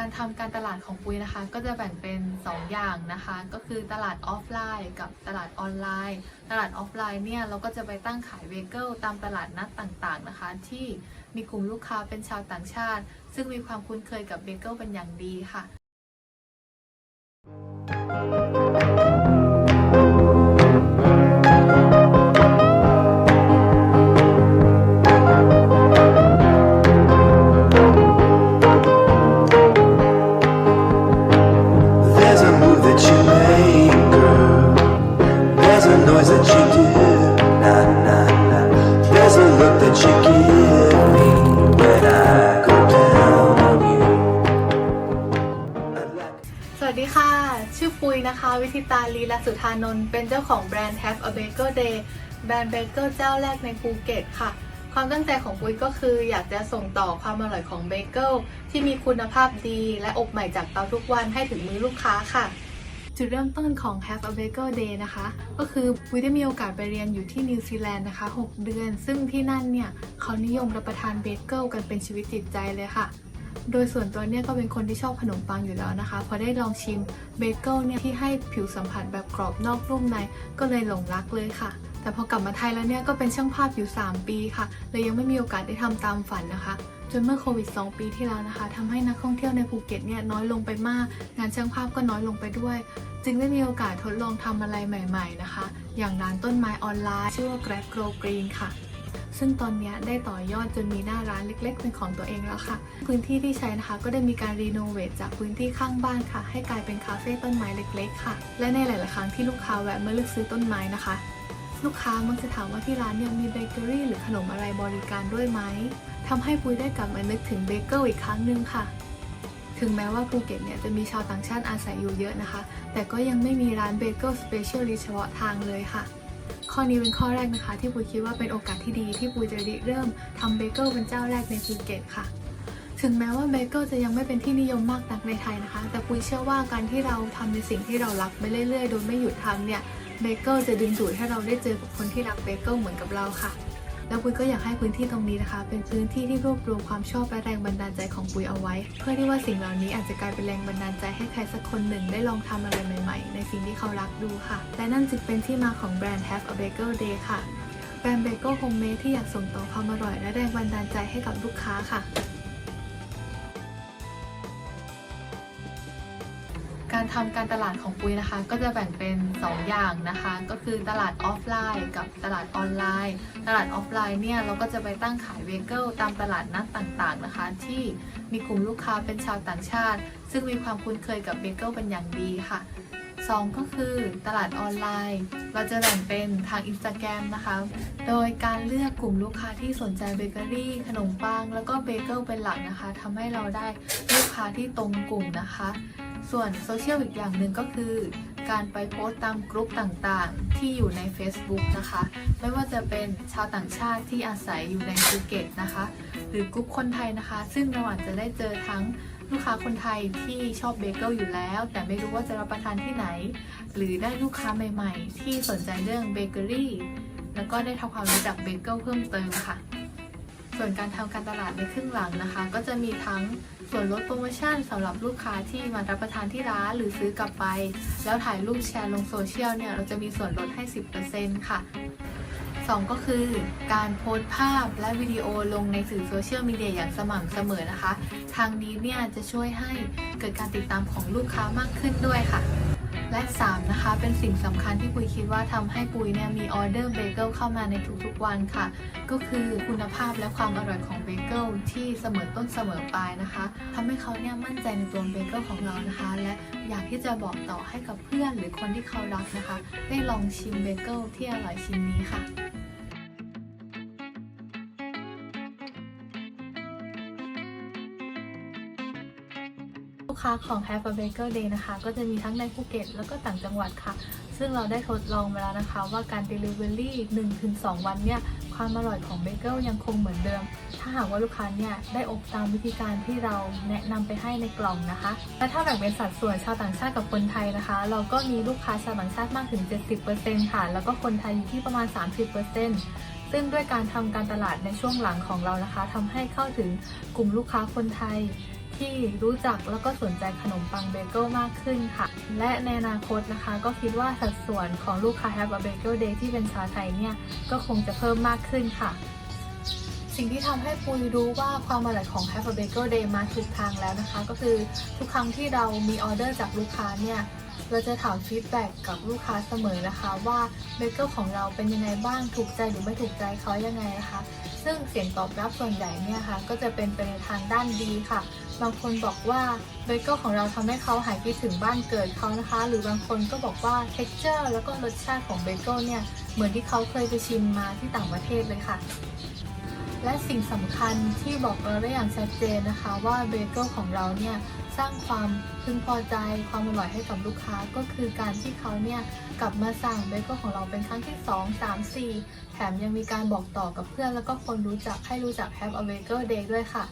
การทำการตลาดของปุ้ยนะคะ ก็จะแบ่งเป็น 2 อย่างนะคะ ก็คือตลาดออฟไลน์กับตลาดออนไลน์ ตลาดออฟไลน์เนี่ยเราก็จะไปตั้งขายเวเกิลตามตลาดนัดต่างๆนะคะ ที่มีกลุ่มลูกค้าเป็นชาวต่างชาติ ซึ่งมีความคุ้นเคยกับเบเกิลเป็นอย่างดีค่ะ Thank you. That you do. Nah, nah, nah. There's a look that you give me when I go down on you. สวัสดีค่ะ ชื่อปุยนะคะ วิธิตาลีและสุธานนท์เป็นเจ้าของแบรนด์ Have a Bagel Day แบรนด์เบเกิลเจ้าแรกในภูเก็ตค่ะ ความตั้งใจของปุยก็คืออยากจะส่งต่อความอร่อยของเบเกิลที่มีคุณภาพดีและอบใหม่จากเตาทุกวันให้ถึงมือลูกค้าค่ะ จุดเริ่มต้นของ Have a Bagel Day นะคะ ก็คือปุยได้มีโอกาสไปเรียนอยู่ที่นิวซีแลนด์นะคะ 6 เดือน ซึ่งที่นั่นเนี่ย เขานิยมรับประทานเบเกิลกันเป็นชีวิตจิตใจเลยค่ะ โดยส่วนตัวเนี่ยก็เป็นคนที่ชอบขนมปังอยู่แล้วนะคะ พอได้ลองชิมเบเกิลเนี่ยที่ให้ผิวสัมผัสแบบกรอบนอกนุ่มในก็เลยหลงรักเลยค่ะ แต่พอกลับมาไทยแล้วเนี่ยก็เป็นช่างภาพอยู่ 3 ปีค่ะเลยยังไม่มีโอกาสได้ทำตามฝันนะคะ จนเมื่อโควิด 2 ปีที่แล้วนะคะทำให้นักท่องเที่ยวในภูเก็ตเนี่ยน้อยลงไปมาก งานช่างภาพก็น้อยลงไปด้วย จึงได้มีโอกาสทดลองทำอะไรใหม่ ๆนะคะ อย่างร้านต้นไม้ออนไลน์ชื่อว่า Grab Grow Green ค่ะซึ่งตอนนี้ได้ต่อยอดจนมีหน้าร้านเล็ก ๆ เป็นของตัวเองแล้วค่ะ พื้นที่ที่ใช้นะคะ ก็ได้มีการรีโนเวทจากพื้นที่ข้างบ้านค่ะ ให้กลายเป็นคาเฟ่ต้นไม้เล็ก ๆ ค่ะ และในหลาย ๆ ครั้งที่ลูกค้าแวะมาเลือกซื้อต้นไม้นะคะ ลูกค้ามักจะถามว่าที่ร้านเนี่ยมีเบเกอรี่หรือขนมอะไรบริการด้วยไหมทำให้ปุ้ยได้กลับมานึกถึงเบเกิลอีกครั้งหนึ่งค่ะ ถึงแม้ว่าภูเก็ตเนี่ยจะมีชาวต่างชาติอาศัยอยู่เยอะนะคะ แต่ก็ยังไม่มีร้านเบเกิลสเปเชียลลิสเฉพาะทางเลยค่ะ ข้อนี้เป็นข้อแรกนะคะ ที่ปุยคิดว่าเป็นโอกาสที่ดีที่ปุยจะริเริ่มทำเบเกิลเป็นเจ้าแรกในภูเก็ตค่ะ ถึงแม้ว่าเบเกิลจะยังไม่เป็นที่นิยมมากนักในไทยนะคะ แต่ปุ้ยเชื่อว่าการที่เราทำในสิ่งที่เรารักไปเรื่อยๆ โดยไม่หยุดทำเนี่ยเบเกิลจะดึงดูดให้เราได้เจอกับคนที่รักเบเกิลเหมือนกับเราค่ะ แล้วปุ้ยก็อยากให้พื้นที่ตรงนี้นะคะ เป็นพื้นที่ที่รวบรวมความชอบและแรงบันดาลใจของปุ้ยเอาไว้ เพื่อที่ว่าสิ่งเหล่านี้อาจจะกลายเป็นแรงบันดาลใจให้ใครสักคนหนึ่งได้ลองทำอะไรใหม่ ๆ ในสิ่งที่เขารักดูค่ะ และนั่นจึงเป็นที่มาของแบรนด์ Have a Bagel Day ค่ะแบรนด์เบเกิลโฮมเมดที่อยากส่งต่อความอร่อยและแรงบันดาลใจให้กับลูกค้าค่ะ การทำการตลาดของปุ้ยนะคะ ก็จะแบ่งเป็น 2 อย่างนะคะ ก็คือตลาดออฟไลน์ กับตลาดออนไลน์ ตลาดออฟไลน์เนี่ยเราก็จะไปตั้งขายเวเกิลตามตลาดนัดต่างๆนะคะ ที่มีกลุ่มลูกค้าเป็นชาวต่างชาติ ซึ่งมีความคุ้นเคยกับเบเกิลเป็นอย่างดีค่ะ2ก็คือตลาดออนไลน์ เราจะแบ่งเป็นทาง Instagram นะคะ โดยการเลือกกลุ่มลูกค้าที่สนใจเบเกอรี่ ขนมปัง แล้วก็เบเกิลเป็นหลักนะคะทำให้เราได้ ค้าที่ตรงกลุ่มนะคะ ส่วนโซเชียลอีกอย่างหนึ่งก็คือ การไปโพสต์ตามกลุ่มต่างๆ ที่อยู่ใน Facebook นะคะ ไม่ว่าจะเป็นชาวต่างชาติที่อาศัยอยู่ในภูเก็ตนะคะ หรือกลุ่มคนไทยนะคะ ซึ่งเราอาจจะได้เจอทั้งลูกค้าคนไทยที่ชอบเบเกิลอยู่แล้ว แต่ไม่รู้ว่าจะรับประทานที่ไหน หรือได้ลูกค้าใหม่ ๆ ที่สนใจเรื่องเบเกอรี่แล้วก็ได้ทำความรู้จักเบเกิลเพิ่มเติมค่ะ ส่วนการทำการตลาดในครึ่งหลังนะคะ ก็จะมีทั้งส่วนลดโปรโมชั่นสำหรับลูกค้าที่มารับประทานที่ร้านหรือซื้อกลับไป แล้วถ่ายรูปแชร์ลงโซเชียลเนี่ยเราจะมีส่วนลดให้ 10%ค่ะ 2 ก็คือการโพสต์ภาพและวิดีโอลงในสื่อโซเชียลมีเดียอย่างสม่ำเสมอนะคะ ทางนี้เนี่ยจะช่วยให้เกิดการติดตามของลูกค้ามากขึ้นด้วยค่ะ และ3นะคะเป็นสิ่งสำคัญที่ปุยคิดว่าทำให้ปุยเนี่ยมีออเดอร์เบเกิลเข้ามาในทุกๆวันค่ะ ก็คือคุณภาพและความอร่อยของเบเกิลที่เสมอต้นเสมอปลายนะคะทำให้เขาเนี่ยมั่นใจในตัวเบเกิลของเรานะคะ และอยากที่จะบอกต่อให้กับเพื่อนหรือคนที่เขารักนะคะ ได้ลองชิมเบเกิลที่อร่อยชิ้นนี้ค่ะ ค้าของ Have a Bagel Day นะคะ ก็จะมีทั้งในภูเก็ตแล้วก็ต่างจังหวัดค่ะ ซึ่งเราได้ทดลองมาแล้วนะคะ ว่าการ Delivery 1-2 วันเนี่ย ความอร่อยของเบเกิลยังคงเหมือนเดิม ถ้าหากว่าลูกค้าเนี่ย ได้อบตามวิธีการที่เราแนะนำไปให้ในกล่องนะคะ และถ้าแบ่งเป็นสัดส่วนชาวต่างชาติกับคนไทยนะคะ เราก็มีลูกค้าชาวต่างชาติมากถึง 70%ค่ะ แล้วก็คนไทยอยู่ที่ประมาณ 30%ซึ่งด้วยการทำการตลาดในช่วงหลังของเรานะคะทำให้เข้าถึงกลุ่มลูกค้าคนไทย ที่รู้จักแล้วก็สนใจขนมปังเบเกิลมากขึ้นค่ะ และในอนาคตนะคะ ก็คิดว่าสัดส่วนของลูกค้า Have a Bagel Day ที่เป็นชาวไทยเนี่ย ก็คงจะเพิ่มมากขึ้นค่ะ สิ่งที่ทำให้ปุยรู้ว่าความอร่อยของ Have a Bagel Day มาถูกทางแล้วนะคะ ก็คือทุกครั้งที่เรามีออเดอร์จากลูกค้าเนี่ยเราจะถามฟีดแบ็กกับลูกค้าเสมอนะคะว่าเบเกิลของเราเป็นยังไงบ้างถูกใจหรือไม่ถูกใจเขายังไงนะคะ ซึ่งเสียงตอบรับส่วนใหญ่เนี่ยค่ะก็จะเป็นไปในทางด้านดีค่ะ บางคนบอกว่าเบเกิลของเราทำให้เขาหายคิดถึงบ้านเกิดเขานะคะ หรือบางคนก็บอกว่า t e x t อร์แล้วก็รสชาติของเบเกิลเนี่ยเหมือนที่เขาเคยไปชิมมาที่ต่างประเทศเลยค่ะ และสิ่งสำคัญที่บอกเราได้อย่างชัดเจนนะคะว่าเบเกิลของเราเนี่ยสร้างความพึงพอใจความอร่อยให้กับลูกค้าก็คือการที่เขาเนี่ยกลับมาสั่งเบเกิลของเราเป็นครั้งที่ 2 3 4 แถมยังมีการบอกต่อกับเพื่อนแล้วก็คนรู้จักให้รู้จัก Have a Bagel Day ด้วยค่ะ